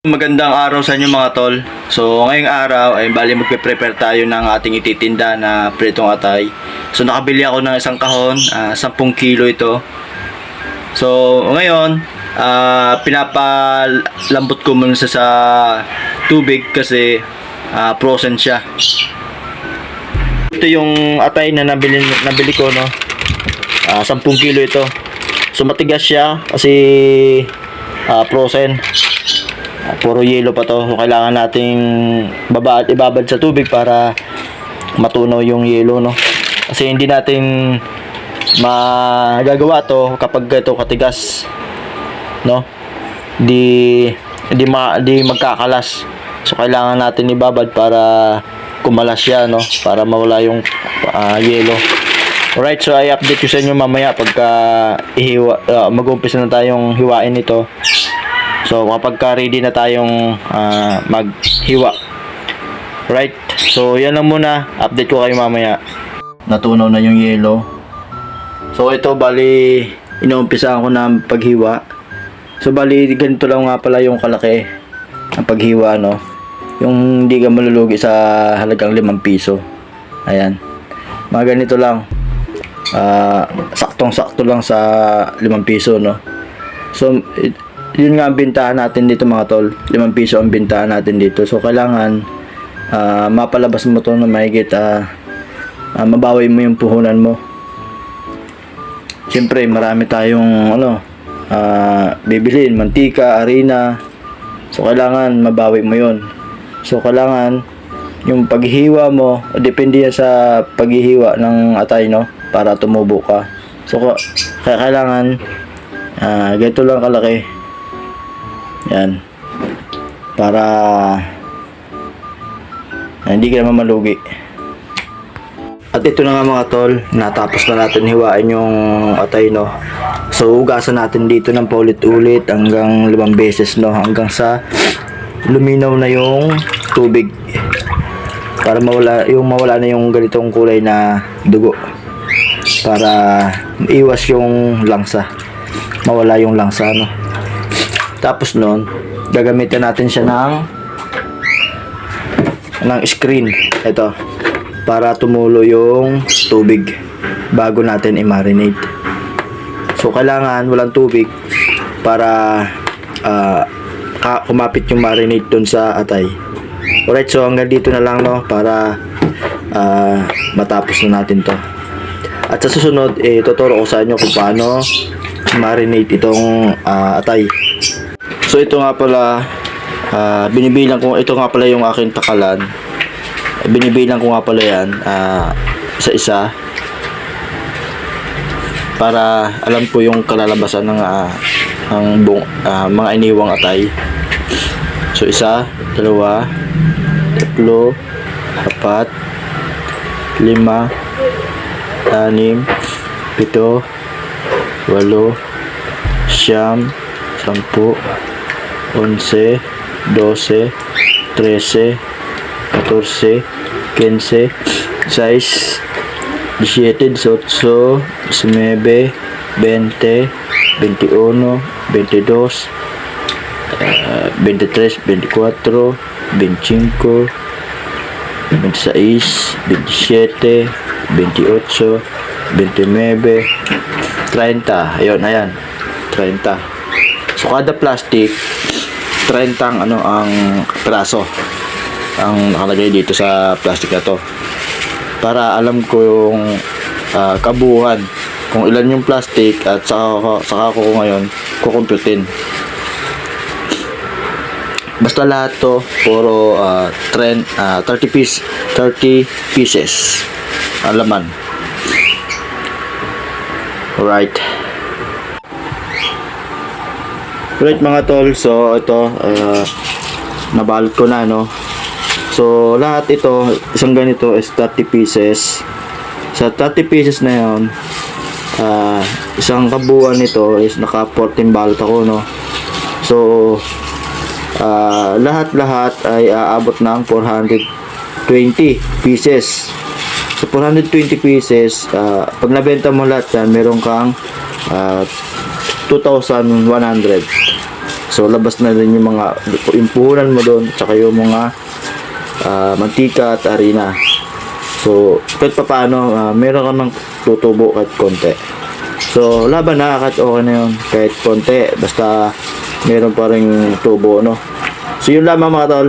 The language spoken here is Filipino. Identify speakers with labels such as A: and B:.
A: Magandang araw sa inyo mga tol. So ngayong araw ay bali magpe-prepare tayo ng ating ititinda na pritong atay. So nakabili ako ng isang kahon, ah, 10 kilo ito. So ngayon, ah, pinapalambot ko muna sa tubig kasi ah, frozen siya. Ito yung atay na nabili, nabili ko no. Ah, 10 kilo ito. So matigas siya kasi ah, frozen. Puro yelo pa to. Kailangan nating baba at ibabad sa tubig para matunaw yung yelo, no? Kasi hindi natin magagawa to kapag ito katigas, no? Di di ma di magkakalas. So kailangan natin ibabad para kumalas siya, no? Para mawala yung ah, yelo. Alright, so I update ko sa inyo mamaya pagka ihiwa, ah, mag-umpisa na tayong hiwain ito. So kapag ka ready na tayong ah, maghiwa. Right? So yan lang muna. Update ko kayo mamaya. Natunaw na yung yelo. So ito bali inuumpisahan ko na ang paghiwa. So bali ganito lang nga pala yung kalaki ang paghiwa no. Yung hindi ka malulugi sa halagang 5 piso. Ayan. Mga ganito lang. Ah, saktong-sakto lang sa 5 piso no. So it- yun nga ang bintahan natin dito mga tol. 5 piso ang bintahan natin dito. So kailangan ah, mapalabas mo to na mahigit ah, ah, mabawi mo yung puhunan mo. Siyempre marami tayong ano ah, bibilin mantika, harina so kailangan mabawi mo yun. So kailangan yung paghihiwa mo depende yan sa paghihiwa ng atay no? Para tumubo ka. So ka- kaya kailangan ah, ganito lang kalaki yan. Para ah, hindi ka naman malugi. At ito na nga mga tol, natapos na natin hiwain yung atay no. So ugasan natin dito ng paulit-ulit hanggang limang beses no, hanggang sa luminaw na yung tubig. Para mawala yung mawala na yung ganitong kulay na dugo. Para iwas yung langsa. Mawala yung langsa no. Tapos nun, gagamitin natin siya ng ng screen. Ito. Para tumulo yung tubig bago natin i-marinate. So, kailangan walang tubig para ka- kumapit yung marinate dun sa atay. Alright, so hanggang dito na lang no para ah, matapos na natin to. At sa susunod, eh, tuturo ko sa inyo kung paano marinate itong ah, atay. So ito nga pala ah, binibilang ko ito nga pala yung aking takalan. Binibilang ko nga pala yan ah, isa-isa para alam ko yung kalalabasan ng ah, ng bung, ah, mga iniwang atay. So isa, dalawa, tatlo, apat, lima, anim, pito, walo, siyam, sampu, 11, 12, 13, 14, 15, 16, 17, 18, 19, 20, 21, 22, eh, 23, 24, 25, 26, 27, 28, 29, 30. Ayun, ayan. 30. So kada plastic 30 ang ano ang piraso ang nakalagay dito sa plastic na to. Para alam ko yung ah, kabuuan kung ilan yung plastic at saka, saka ko ngayon kukumputin. Basta lahat to puro ah, trend, ah, 30 piece 30 pieces ang laman. Alright. Right mga tol, so ito uh, nabalot ko na no. So lahat ito, isang ganito is 30 pieces. Sa 30 pieces na 'yon, ah, isang kabuuan nito is naka 14 balot ako no. So ah, lahat-lahat ay aabot ng 420 pieces. So 420 pieces, ah, pag nabenta mo lahat yan, meron kang ah, 2,100. So labas na rin yung mga yung puhunan mo doon tsaka yung mga ah, mantika at harina. So kahit pa paano ah, meron ka ng tutubo kahit konti. So laban na kahit okay na yun kahit konti basta meron pa rin tubo no. So yun lamang mga tol.